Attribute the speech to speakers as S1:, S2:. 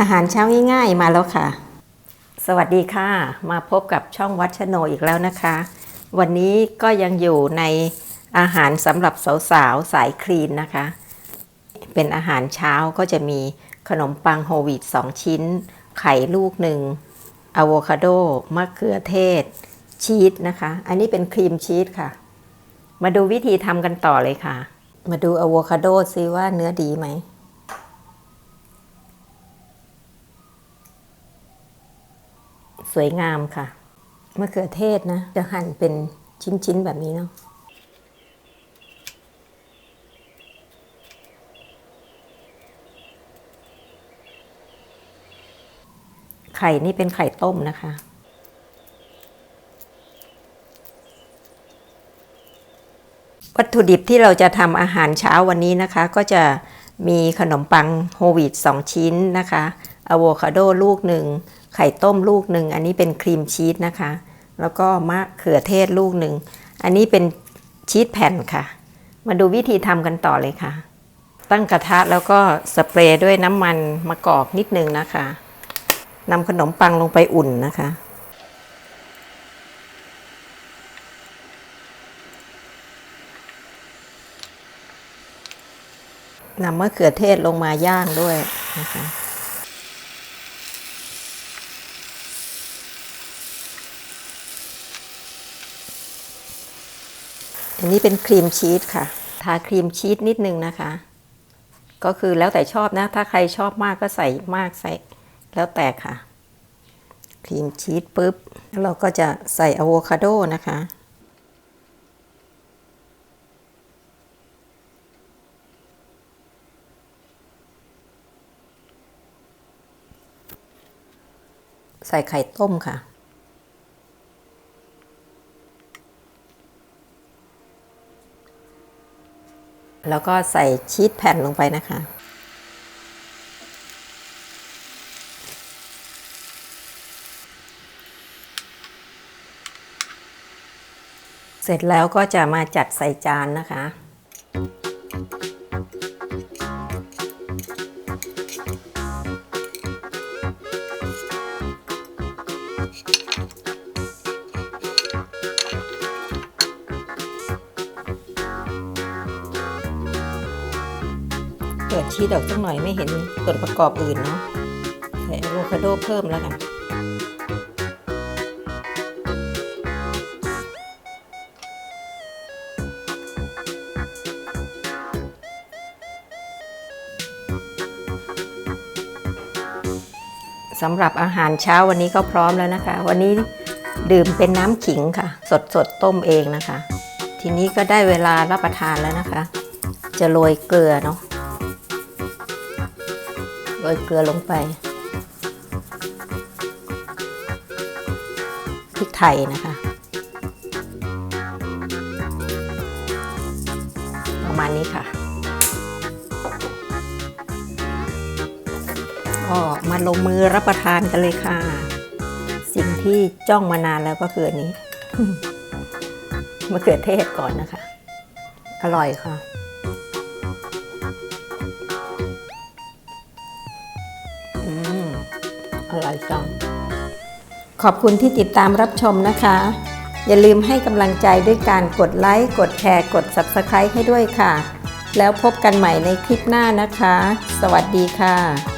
S1: อาหารเช้าง่ายๆมาแล้วค่ะ สวัสดีค่ะ มาพบกับช่องวัดชโนอีกแล้วนะคะ วันนี้ก็ยังอยู่ในอาหารสำหรับสาวๆสายคลีนนะคะ เป็นอาหารเช้าก็จะมีขนมปังโฮวีต2 ชิ้น ไข่ลูกหนึ่งอะโวคาโด มะเขือเทศ ชีสนะคะ อันนี้เป็นครีมชีสค่ะ มาดูวิธีทำกันต่อเลยค่ะ มาดูอะโวคาโดซิว่าเนื้อดีไหม สวยงามค่ะมะเขือเทศนะ จะหั่นเป็นชิ้น ๆ แบบนี้เนาะไข่นี่เป็นไข่ต้มนะคะ วัตถุดิบที่เราจะทำอาหารเช้าวันนี้นะคะ ก็จะมีขนมปังโฮลวีต2ชิ้นนะคะอะโวคาโดลูกหนึ่งไข่ต้มลูกหนึ่ง อันนี้เป็นครีมชีสนะคะ แล้วก็มะเขือเทศลูกหนึ่ง อันนี้เป็นชีสแผ่นค่ะ มาดูวิธีทำกันต่อเลยค่ะ ตั้งกระทะแล้วก็สเปรย์ด้วยน้ำมันมะกอกนิดนึงนะคะนำขนมปังลงไปอุ่นนะคะนำมะเขือเทศลงมาย่างด้วยนะคะ อันนี้เป็นครีมชีสค่ะ ทาครีมชีสนิดนึงนะคะ ก็คือแล้วแต่ชอบนะ ถ้าใครชอบมากก็ใส่มากใส่ แล้วแต่ค่ะ ครีมชีสปุ๊บ แล้วเราก็จะใส่อะโวคาโดนะคะใส่ไข่ต้มค่ะ แล้วก็ใส่ชีสแผ่นลงไปนะคะ เสร็จแล้วก็จะมาจัดใส่จานนะคะ ปิดชีสออกสักหน่อยไม่เห็นส่วนประกอบอื่นเนาะใส่อะโวคาโดเพิ่มแล้วกันสำหรับอาหารเช้าวันนี้ก็พร้อมแล้วนะคะ วันนี้ดื่มเป็นน้ำขิงค่ะ สดสดต้มเองนะคะ ทีนี้ก็ได้เวลารับประทานแล้วนะคะ จะโรยเกลือเนาะ รยเกลือลงไปพริกไทยนะคะ ประมาณนี้ค่ะก็มาลงมือรับประทานกันเลยค่ะ สิ่งที่จ้องมานานแล้วก็คืออันนี้มะเขือเทศก่อนนะคะ อร่อยค่ะ อร่อยจังขอบคุณที่ติดตามรับชมนะคะ อย่าลืมให้กำลังใจด้วยการกดไลค์กดแชร์กด Subscribe ให้ด้วยค่ะ แล้วพบกันใหม่ในคลิปหน้านะคะ สวัสดีค่ะ